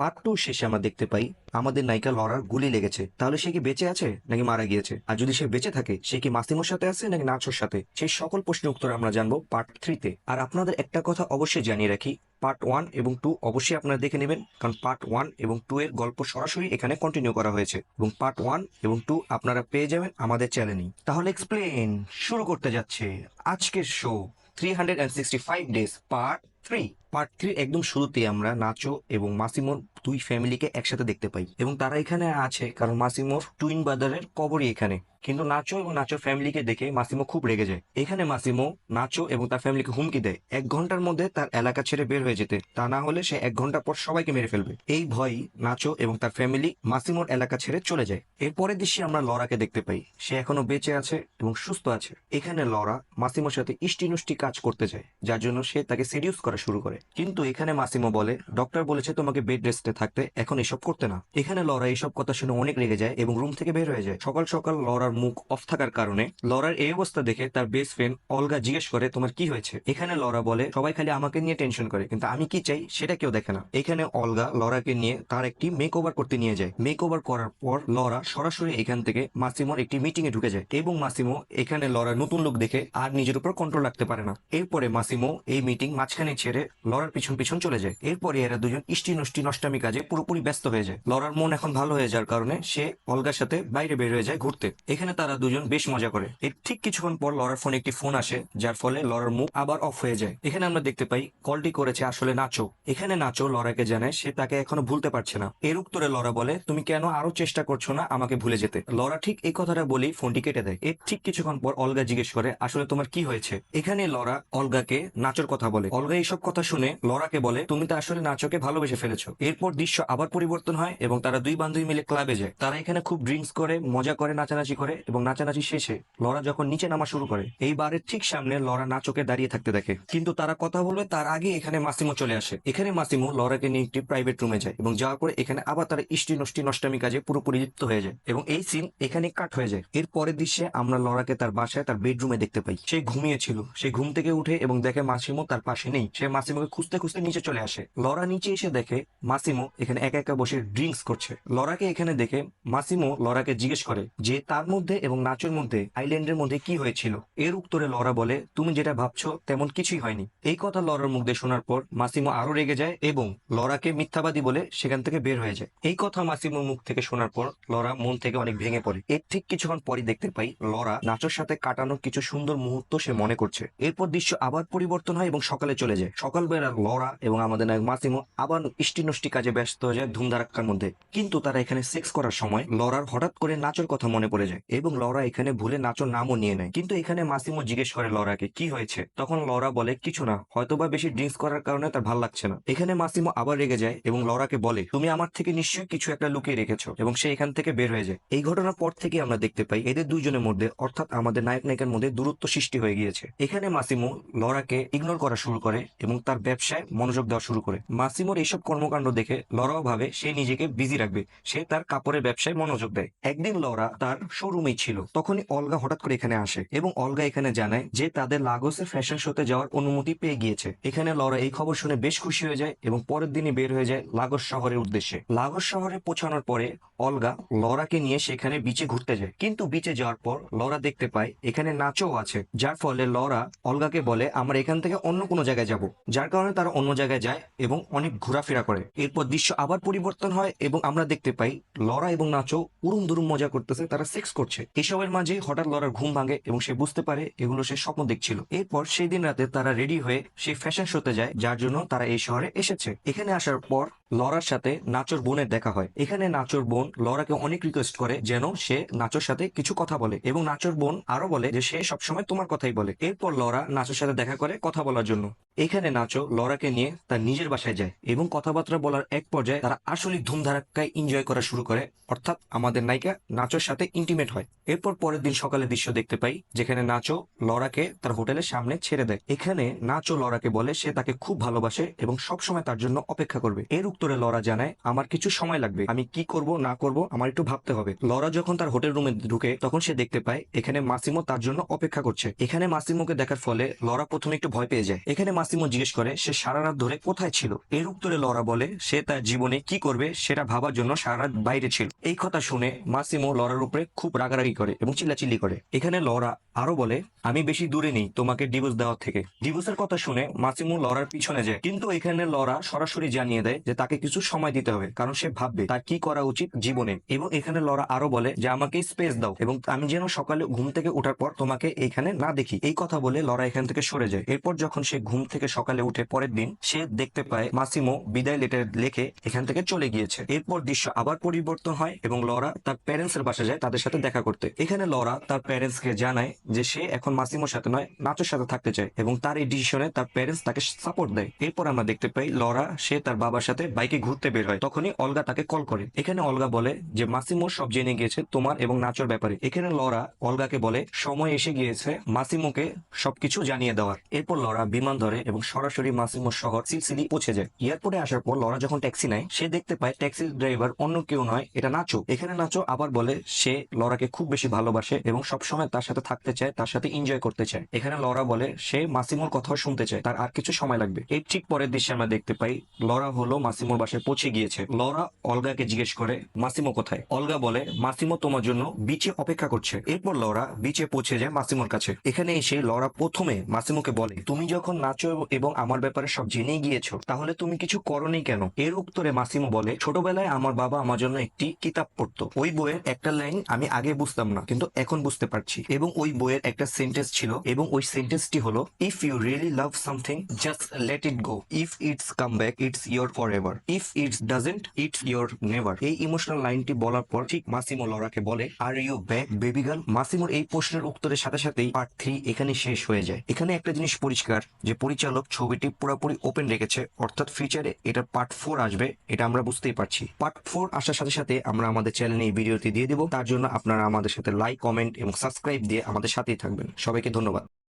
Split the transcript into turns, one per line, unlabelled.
Part two শেষে আমরা দেখতে পাই, আমাদের নায়িকা লরার গুলি লেগেছে। তাহলে সে কি বেঁচে আছে নাকি মারা গিয়েছে? আর যদি সে বেঁচে থাকে, সে কি মাসিমোর সাথে আছে নাকি নাচোর সাথে? সেই সকল প্রশ্নের উত্তর আমরা জানব পার্ট থ্রিতে আর আপনাদের একটা কথা অবশ্যই জানিয়ে রাখি পার্ট ওয়ান এবং টু অবশ্যই আপনারা দেখে নেবেন, কারণ পার্ট ওয়ান এবং টু এর গল্প সরাসরি এখানে কন্টিনিউ করা হয়েছে। এবং পার্ট ওয়ান এবং টু আপনারা পেয়ে যাবেন আমাদের চ্যানেলেই তাহলে এক্সপ্লেন শুরু করতে যাচ্ছে আজকের show three hundred and sixty five days part three part three একদম শুরুতেই আমরা নাচো এবং মাসিমোর দুই ফ্যামিলিকে একসাথে দেখতে পাই। এবং তারা এখানে আছে, কারণ মাসিমোর টুইন ব্রাদারের কবরই এখানে। কিন্তু নাচো এবং নাচো ফ্যামিলিকে দেখে মাসিমো খুব রেগে যায়। এখানে মাসিমো নাচো এবং তার ফ্যামিলিকে হুমকি দেয়। এক ঘণ্টার মধ্যে তার এলাকা ছেড়ে বের হয়ে যেতে। তা না হলে সে এক ঘণ্টা পর সবাইকে মেরে ফেলবে। এই ভয় নাচো এবং তার ফ্যামিলি মাসিমোর এলাকা ছেড়ে চলে যায়। এর পরের দৃশ্যে আমরা লরাকে দেখতে পাই। সে এখনও বেঁচে আছে এবং সুস্থ আছে। এখানে লরা মাসিমোর সাথে ইষ্টিনুষ্টি কাজ করতে যায়, যার জন্য সে তাকে সিরিয়াস করা শুরু করে। কিন্তু এখানে মাসিমো বলে ডক্টর বলেছে তোমাকে বেড রেস্টে থাকতে, এখন এসব করতে না। এখানে লরা এইসব কথা শুনে অনেক রেগে যায় এবং রুম থেকে বের হয়ে যায়। সকাল সকাল লরার মুখ অফ থাকার কারণে লরার এই অবস্থা দেখে তার বেস্ট ফ্রেন্ড অলগা জিজ্ঞেস করে, তোমার কি হয়েছে? এখানে লরা বলে, সবাই খালি আমাকে নিয়ে টেনশন করে, কিন্তু আমি কি চাই সেটা কেউ দেখে না। এখানে অলগা লরাকে নিয়ে তার একটি মেক ওভার করতে নিয়ে যায়। মেক ওভার করার পর লরা সরাসরি এখান থেকে মাসিমোর একটি মিটিং এ ঢুকে যায় এবং মাসিমো এখানে লরার নতুন লোক দেখে আর নিজের উপর কন্ট্রোল রাখতে পারে না। এরপরে মাসিমো এই মিটিং মাঝখানে ছেড়ে লরার পিছন পিছন চলে যায়। এরপরে এরা দুজন ইষ্টি নষ্টি নষ্টামি কাজে পুরোপুরি ব্যস্ত হয়ে যায়। লরার মন এখন ভালো হয়ে যাওয়ার কারণে সে অলগার সাথে বাইরে বের হয়ে যায় ঘুরতে। এখানে তারা দুজন বেশ মজা করে। এর ঠিক কিছুক্ষণ পর লরার ফোনে একটি ফোন আসে, যার ফলে লরার মুখ আবার অফ হয়ে যায়। এখানে আমরা দেখতে পাই, কলটি করেছে আসলে নাচো। এখানে নাচো লরাকে জানায়, সে তাকে এখনও ভুলতে পারছে না। এর উত্তরে লরা বলে, তুমি কেন আরও চেষ্টা করছ না আমাকে ভুলে যেতে? লরা ঠিক এই কথাটা বলেই ফোনটি কেটে দেয়। এর ঠিক কিছুক্ষণ পর অলগা জিজ্ঞেস করে, আসলে তোমার কি হয়েছে? এখানে লরা অলগাকে নাচোর কথা বলে। অলগা এইসব কথা শুনে লরাকে বলে, তুমি তো আসলে নাচোকে ভালোবেসে ফেলেছো। এরপর দৃশ্য আবার পরিবর্তন হয় এবং তারা দুই বান্ধবী মিলে ক্লাবে যায়। তারা এখানে খুব ড্রিঙ্কস করে, মজা করে, নাচানাচি করে। এবং নাচানাচি শেষে লরা যখন নিচে নামা শুরু করে এই বারের ঠিক সামনে লরা নাচোকে দাঁড়িয়ে থাকতে দেখে। কিন্তু তারা কথা বলবে তার আগে এখানে মাসিমো চলে আসে। এখানে মাসিমো লরাকে নিয়ে একটি প্রাইভেট রুমে যায় এবং যাওয়ার পরে এখানে আবার তারা ইষ্টি নষ্টি নষ্টামি কাজে পুরোপুরি লিপ্ত হয়ে যায় এবং এই সিন এখানে কাট হয়ে যায়। এর পরের দৃশ্যে আমরা লরাকে তার বাসায়, তার বেডরুমে দেখতে পাই। সে ঘুমিয়েছিল। সে ঘুম থেকে উঠে এবং দেখে মাসিমো তার পাশে নেই। সে মাসিমোকে খুঁজতে খুঁজতে নিচে চলে আসে। লরা নিচে এসে দেখে মাসিমো এখানে একা একা বসে ড্রিঙ্কস করছে। লরাকে এখানে দেখে মাসিমো লরাকে জিজ্ঞেস করে যে তার মধ্যে এবং নাচের মধ্যে, আইল্যান্ডের মধ্যে কি হয়েছিল? এর উত্তরে লরা বলে, তুমি যেটা ভাবছ, তেমন কিছুই হয়নি। এই কথা লরার মুখ দিয়ে শোনার পর মাসিমো আরও রেগে যায় এবং লরাকে মিথ্যাবাদী বলে সেখান থেকে বের হয়ে যায়। এই কথা মাসিমোর মুখ থেকে শোনার পর লরা মন থেকে অনেক ভেঙে পড়ে। এর ঠিক কিছুক্ষণ পরই দেখতে পাই লরা নাচের সাথে কাটানো কিছু সুন্দর মুহূর্ত সে মনে করছে। এরপর দৃশ্য আবার পরিবর্তন হয় এবং সকালে চলে যায়। সকালবেলা লরা এবং আমাদের নায়ক মাসিমো আবার ইষ্টি নষ্টি কাজে ব্যস্ত হয়ে যায় ধুমধারাক্কার মধ্যে। কিন্তু তারা এখানে সেক্স করার সময় লরার হঠাৎ করে নাচর কথা মনে পড়ে যায়। এবং লরা এখানে ভুলে নাচর নামও নিয়ে নেয়। কিন্তু এখানে মাসিমো জিজ্ঞেস করে লরাকে, কি হয়েছে? তখন লরা বলে, কিছু না, হয়তোবা বেশি ড্রিঙ্কস করার কারণে তার ভালো লাগছে না। এখানে মাসিমো আবার রেগে যায় এবং লরাকে বলে, তুমি আমার থেকে নিশ্চয়ই কিছু একটা লুকিয়ে রেখেছো এবং সে এখান থেকে বের হয়ে যায়। এই ঘটনার পর থেকে আমরা দেখতে পাই, এদের দুইজনের মধ্যে, অর্থাৎ আমাদের নায়ক নায়িকার মধ্যে দূরত্ব সৃষ্টি হয়ে গিয়েছে। এখানে মাসিমো লরাকে ইগনোর করা শুরু করে এবং তার ব্যবসায় মনোযোগ দেওয়া শুরু করে। মাসিমোর এইসব কর্মকাণ্ড দেখে লরাও ভাবে, সে নিজেকে বিজি রাখবে। সে তার কাপড়ের ব্যবসায় মনোযোগ দেয়। একদিন লরা তার শোরুমেই ছিল। তখনই অলগা হঠাৎ করে এখানে আসে এবং অলগা এখানে জানায় যে তাদের লাগোসের ফ্যাশন শোতে যাওয়ার অনুমতি পেয়ে গিয়েছে। এখানে লরা এই খবর শুনে বেশ খুশি হয়ে যায় এবং পরের দিনই বের হয়ে যায় লাগোস শহরের উদ্দেশ্যে। লাগোস শহরে পৌঁছানোর পরে অলগা লরাকে নিয়ে সেখানে বিচে ঘুরতে যায়। কিন্তু বিচে যাওয়ার পর লরা দেখতে পায় এখানে নাচও আছে, যার ফলে লরা অলগাকে বলে, আমরা এখান থেকে অন্য কোনো জায়গায় যাব। যার কারণে তারা অন্য জায়গায় যায় এবং অনেক ঘোরাফেরা করে। এরপর দৃশ্য আবার পরিবর্তন হয় এবং আমরা দেখতে পাই লরা এবং নাচো উরুম দুরুম মজা করতেছে, তারা সেক্স করছে এসবের মাঝে হঠাৎ লরার ঘুম ভাঙে এবং সে বুঝতে পারে এগুলো সে স্বপ্ন দেখছিল। এরপর সেই দিন রাতে তারা রেডি হয়ে সে ফ্যাশন শোতে যায়, যার জন্য তারা এই শহরে এসেছে। এখানে আসার পর লরার সাথে নাচর বোনের দেখা হয়। এখানে নাচর বোন লরাকে অনেক রিকোয়েস্ট করে যেন সে নাচর সাথে কিছু কথা বলে এবং নাচর বোন আরও বলে যে সে সবসময় তোমার কথাই বলে। এরপর লরা নাচর সাথে দেখা করে কথা বলার জন্য। এখানে নাচো লরাকে নিয়ে তার নিজের বাসায় যায় এবং কথাবার্তা বলার এক পর্যায়ে তারা আসলে ধুমধারাক্কায় এনজয় করা শুরু করে। অর্থাৎ আমাদের নায়িকা নাচোর সাথে ইন্টিমেট হয়। এরপর পরের দিন সকালে দৃশ্য দেখতে পাই যেখানে নাচো লরাকে তার হোটেলের সামনে ছেড়ে দেয়। এখানে নাচো লরাকে বলে সে তাকে খুব ভালোবাসে এবং সবসময় তার জন্য অপেক্ষা করবে। এর উত্তরে লরা জানায়, আমার কিছু সময় লাগবে, আমি কি করব, না করব, আমার একটু ভাবতে হবে। লরা যখন তার হোটেল রুমে ঢুকে, তখন সে দেখতে পায়, এখানে মাসিমো তার জন্য অপেক্ষা করছে। এখানে মাসিমোকে দেখার ফলে লরা প্রথমে একটু ভয় পেয়ে যায়। এখানে মাসিমো জিজ্ঞেস করে, সে সারা রাত ধরে কোথায় ছিল? এর উত্তরে লরা বলে, সে তার জীবনে কি করবে, সেটা ভাবার জন্য সারা রাত বাইরে ছিল। এই কথা শুনে মাসিমো লরার উপরে খুব রাগারাগি করে এবং চিল্লাচিল্লি করে। এখানে লরা আরও বলে, আমি বেশি দূরে নেই, তোমাকে ডিভোর্স দেওয়ার থেকে। ডিভোর্সের কথা শুনে মাসিমো লরার পিছনে যায়। কিন্তু এখানে লরা সরাসরি জানিয়ে দেয় যে তাকে কিছু সময় দিতে হবে, কারণ সে ভাববে তার কি করা উচিত জীবনে। এবং এখানে লরা আরও বলে যে আমাকে স্পেস দাও এবং আমি যেন সকালে ঘুম থেকে ওঠার পর তোমাকে এখানে না দেখি। এই কথা বলে লরা এখান থেকে সরে যায়। এরপর যখন সে ঘুম থেকে সকালে উঠে পরের দিন, সে দেখতে পায় মাসিমো বিদায় লেটার লেখে এখান থেকে চলে গিয়েছে। এরপর দৃশ্য আবার পরিবর্তন হয় এবং লরা তার প্যারেন্টস এর বাসা যায় তাদের সাথে দেখা করতে। এখানে লরা তার প্যারেন্টস কে জানায় যে, সে এখন মাসিমোর সাথে নয়, নাচের সাথে থাকতে চায় এবং তার এই ডিসিশনে তার প্যারেন্টস তাকে সাপোর্ট দেয়। এরপর আমরা দেখতে পাই লরা সে তার বাবার সাথে বাইকে ঘুরতে বের হয়, তখনই অলগা তাকে কল করে। এখানে অলগা বলে যে মাসিমো সব জেনে গিয়েছে তোমার এবং নাচর ব্যাপারে। এখানে লরা অলগাকে বলে, সময় এসে গিয়েছে, মাসিমোকে সবকিছু জানিয়ে দেওয়ার। এরপর লরা বিমান ধরে এবং সরাসরি মাসিমোর শহর সিলসিলি পৌঁছে যায়। এয়ারপোর্টে আসার পর লরা যখন ট্যাক্সি নেয়, সে দেখতে পায় ট্যাক্সির ড্রাইভার অন্য কেউ নয়, এটা নাচো। এখানে নাচো আবার বলে, সে লরাকে খুব বেশি ভালোবাসে এবং সবসময় তার সাথে থাকতে চায়, তার সাথে এনজয় করতে চায়। এখানে লরা বলে, সে মাসিমোর কথাও শুনতে চায়, তার আর কিছু সময় লাগবে। এর ঠিক পরের দৃশ্যে আমরা দেখতে পাই, লরা হলো মাসিমোর বাসায় পৌঁছে গিয়েছে। লরা অলগাকে জিজ্ঞেস করে, মাসিমো কোথায়? অলগা বলে, মাসিমো তোমার জন্য বিচে অপেক্ষা করছে। এরপর লরা বিচে পৌঁছে যায় মাসিমোর কাছে। এখানে এসে লরা প্রথমে মাসিমোকে বলে, তুমি যখন নাচো এবং আমার ব্যাপারে সব জেনে গিয়েছো, তাহলে তুমি কিছু করনি কেন? এর উত্তরে মাসিমো বলে, ছোটবেলায় আমার বাবা আমার জন্য একটি কিতাব পড়তো। ওই বইয়ের একটা লাইন আমি আগে বুঝতাম না, কিন্তু এখন বুঝতে পারছি। এবং ওই বইয়ের একটা সেন্টেন্স ছিল, এবং ওই সেন্টেন্সটি হলো if you really love something just let it go if it's come back it's your forever if it's doesn't it's your never এই ইমোশনাল লাইনটি বলার পর ঠিক মাসিমো লরাকে বলে আর ইউ ব্যাক বেবি গার্ল মাসিমোর এই প্রশ্নের উত্তরের সাথে সাথেই পার্ট থ্রি এখানে শেষ হয়ে যায়। এখানে একটা জিনিস পরিষ্কার, যে পরিচালক ছবিটি পুরোপুরি ওপেন রেখেছে, অর্থাৎ ফিউচারে এটা পার্ট ফোর আসবে, এটা আমরা বুঝতেই পারছি। পার্ট ফোর আসার সাথে সাথে আমরা আমাদের চ্যানেলে এই ভিডিওটি দিয়ে দেবো। তার জন্য আপনারা আমাদের সাথে লাইক কমেন্ট এবং সাবস্ক্রাইব দিয়ে আমাদের সাথেই থাকবেন। সবাইকে ধন্যবাদ।